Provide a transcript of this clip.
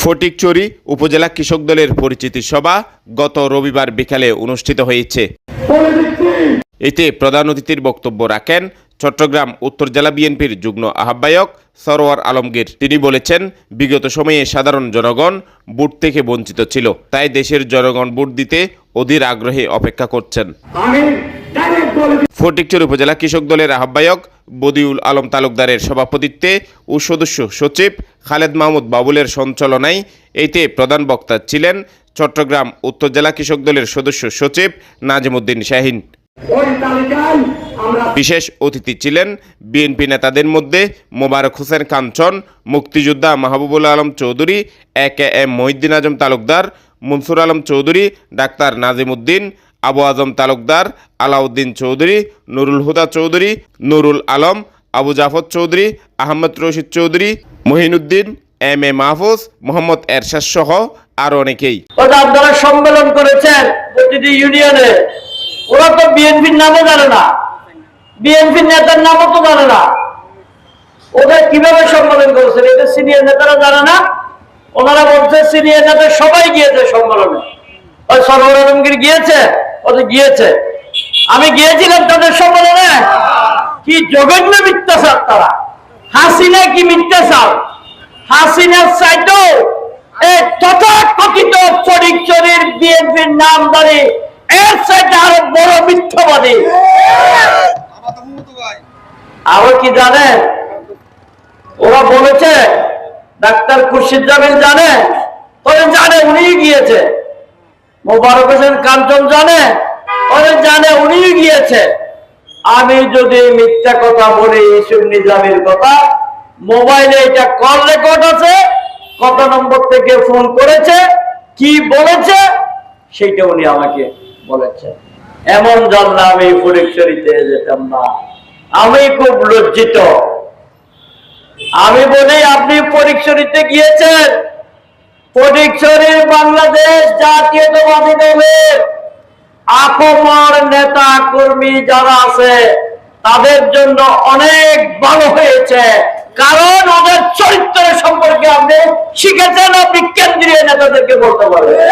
ফটিকচুরি উপজেলা কৃষক দলের পরিচিতি সভা গত রবিবার বিকালে অনুষ্ঠিত হয়েছে। এতে প্রধান অতিথির বক্তব্য রাখেন চট্টগ্রাম উত্তর জেলা বিএনপির যুগ্ম আহ্বায়ক সরোয়ার আলমগীর। তিনি বলেছেন, বিগত সময়ে সাধারণ জনগণ বুট থেকে বঞ্চিত ছিল, তাই দেশের জনগণ বুট দিতে অধীর আগ্রহে অপেক্ষা করছেন। ফটিকচুর উপজেলা কৃষক দলের আহ্বায়ক বদিউল আলম তালুকদারের সভাপতিত্বে ও সদস্য সচিব খালেদ মাহমুদ বাবুলের সঞ্চালনায় এতে প্রধান বক্তা ছিলেন চট্টগ্রাম উত্তর জেলা কৃষক দলের সদস্য সচিব নাজিমুদ্দিন শাহিন। বিশেষ অতিথি ছিলেন বিএনপি নেতাদের মধ্যে মোবারক হোসেন কাঞ্চন মুক্তিযোদ্ধা Mahbubul Alam Chowdhury A K M Mohiuddin Azam Talukdar Mansur Alam Chowdhury, doctor Nazim Uddin Abu Azam Talukdar, Alauddin Chowdhury, Nurul Huda Chowdhury, Nurul Alam, Abu Jafar Chowdhury, Ahmed Rashid Chowdhury, Mohinuddin, M A Mahfuz, Mohammad Ershad সহ আরও অনেকেই। আপনারা সম্মেলন করেছেন প্রতিটি ইউনিয়নে ওরা তো বিএনপির নামও জানে না। বিএনপির নেতার নামও তো জানে না। ওদের কীভাবে সম্মেলন করেছেন? এটা সিনিয়র নেতারা জানে না। ওনারা বলছে সিনিয়র নেতা সবাই গিয়েছে সম্মেলনে। ওই সরোয়ার আলমগীর গিয়েছে? ওদের গিয়েছে। আমি গিয়েছিলাম তাদের সম্মেলনে। কি জঘন্য মিথ্যাচার তারা। হাসিনা কি মিথ্যাচার? হাসিনার চাইতো এই তথাকথিত ফটিকচুরির বিএনপির নামদারি এর চাইতে আরও বড় মিথ্যাবাদী। আরও কি জানেন? ওরা বলেছে ডাক্তার খুরশিদ জামিল জানে? ওরা জানে উনি গিয়েছে। মোবারক হোসেন কাঞ্চন জানে? ওরা জানে উনি গিয়েছে। আমি যদি মিথ্যা কথা বলি ইসুর নিজামের কথা, মোবাইলে এটা কল রেকর্ড আছে, কত নম্বর থেকে ফোন করেছে, কি বলেছে, সেইটা উনি আমাকে বলেছে এমন জানলে আমি ফরিকশরিতে যেতাম না। আমি খুব লজ্জিত। আমি বলি, আপনি পরীক্ষরিতে গিয়েছেন? বাংলাদেশ জাতীয়তাবাদী দলের নেতা কর্মী যারা আছে, তাদের জন্য অনেক ভালো হয়েছে। কারণ ওদের চরিত্র সম্পর্কে আপনি শিখেছেন, আপনি কেন্দ্রীয় নেতাদেরকে বলতে পারবেন।